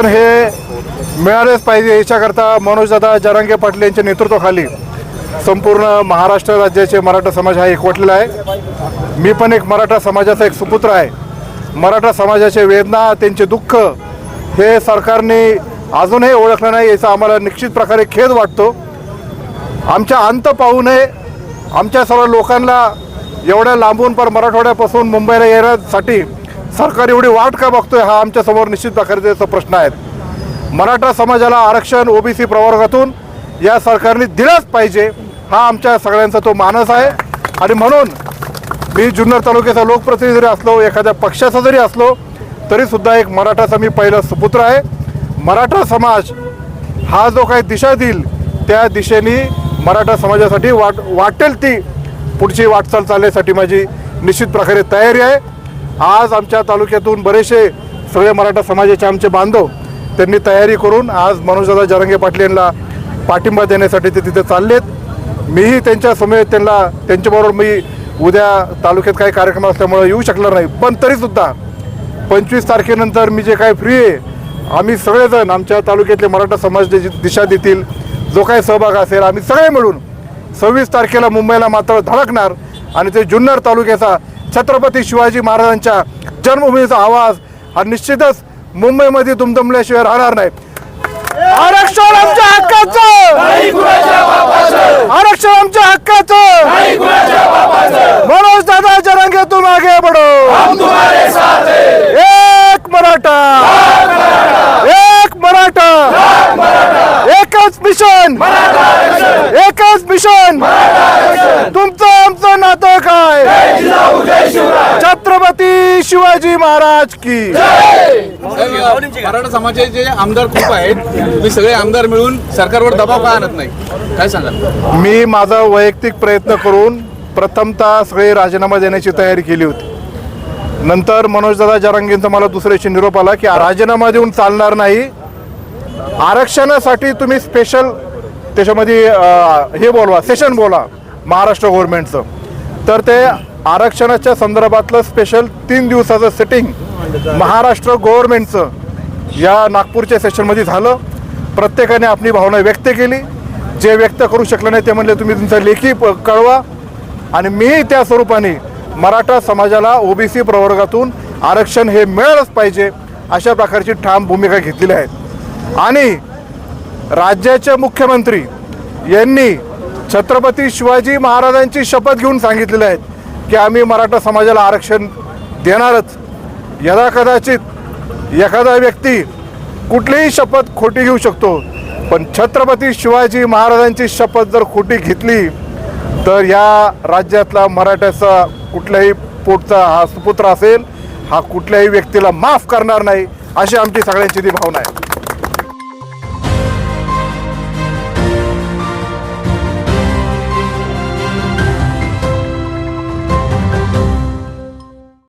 आरक्षण हे मिळालेच पाहिजे. याच्याकरता मनोजदादा जरांगे पाटील यांच्या नेतृत्वाखाली संपूर्ण महाराष्ट्र राज्याचे मराठा समाज हा एकवटलेला आहे. मी पण एक मराठा समाजाचा एक सुपुत्र आहे. मराठा समाजाचे वेदना त्यांचे दुःख हे सरकारने अजूनही ओळखलं नाही याचा आम्हाला निश्चित प्रकारे खेद वाटतो. आमच्या अंत पाहू नये. आमच्या सर्व लोकांना एवढ्या लांबून पर मराठवाड्यापासून मुंबईला येण्यासाठी सरकार एवढी वाट का बघतोय हा आमच्यासमोर निश्चित प्रकारचे प्रश्न आहेत मराठा समाजाला आरक्षण ओबीसी प्रवर्गातून या सरकारने दिलंच पाहिजे हा आमच्या सगळ्यांचा तो मानस आहे. आणि म्हणून मी जुन्नर तालुक्याचा लोकप्रतिनिधी जरी असलो एखाद्या पक्षाचा जरी असलो तरीसुद्धा एक मराठाचा मी पहिला सुपुत्र आहे. मराठा समाज हा जो काही दिशा देईल त्या दिशेने मराठा समाजासाठी वाट वाटेल ती पुढची वाटचाल चालण्यासाठी माझी निश्चित प्रकारे तयारी आहे. आज आमच्या तालुक्यातून बरेचसे सगळे मराठा समाजाचे आमचे बांधव त्यांनी तयारी करून आज मनोजदादा जरंगे पाटील यांना पाठिंबा देण्यासाठी ते तिथे चाललेत. मीही त्यांच्या समेत त्यांना त्यांच्याबरोबर मी उद्या तालुक्यात काही कार्यक्रम असल्यामुळं येऊ शकणार नाही. पण तरीसुद्धा पंचवीस तारखेनंतर मी जे काय फ्री आहे आम्ही सगळेजण आमच्या तालुक्यातले मराठा समाज जे दिशा देतील जो काही सहभाग असेल आम्ही सगळे मिळून सव्वीस तारखेला मुंबईला मात्र धडकणार आणि ते जुन्नर तालुक्याचा छत्रपती शिवाजी महाराजांच्या जन्मभूमीचा आवाज हा निश्चितच मुंबईमध्ये दुमदमल्याशिवाय राहणार नाही. आरक्षण आमच्या हक्काचं! आरक्षण आमच्या हक्काचं! मनोज दादा जरांगे तुम आगे बढो एक मराठा! एक मराठा! एकच मिशन! एकच मिशन! तुमचं आमचं नातं छत्रपती शिवाजी महाराज की. मराठा समाजाचे आमदार खूप आहेत तुम्ही सगळे आमदार मिळून सरकारवर दबाव का आणत नाही? काय सांगाल? मी माझा वैयक्तिक प्रयत्न करून प्रथमतः सगळे राजीनामा देण्याची तयारी केली होती. नंतर मनोजदादा जरांगेंचा मला दुसऱ्याशी निरोप आला की राजीनामा देऊन चालणार नाही. आरक्षणासाठी तुम्ही स्पेशल त्याच्यामध्ये हे बोलवा सेशन बोला महाराष्ट्र गव्हर्नमेंटचं तर ते आरक्षणाच्या संदर्भातलं स्पेशल तीन दिवसाचं सेटिंग महाराष्ट्र गव्हर्नमेंटचं या नागपूरच्या सेशनमध्ये झालं. प्रत्येकाने आपली भावना व्यक्त केली. जे व्यक्त करू शकलं नाही ते म्हणले तुम्ही तुमचा लेखी प- कळवा. आणि मी त्या स्वरूपाने मराठा समाजाला ओबीसी प्रवर्गातून आरक्षण हे मिळालंच पाहिजे अशा प्रकारची ठाम भूमिका घेतलेली आहे. आणि राज्याचे मुख्यमंत्री यांनी छत्रपती शिवाजी महाराजांची शपथ घेऊन सांगितलेले आहेत की आम्ही मराठा समाजाला आरक्षण देणारच. यदा कदाचित एखादा व्यक्ती कुठलीही शपथ खोटी घेऊ शकतो पण छत्रपती शिवाजी महाराजांची शपथ जर खोटी घेतली तर या राज्यातला मराठ्याचा कुठल्याही पोटचा हा सुपुत्र असेल हा कुठल्याही व्यक्तीला माफ करणार नाही अशी आमची सगळ्यांची ती भावना आहे.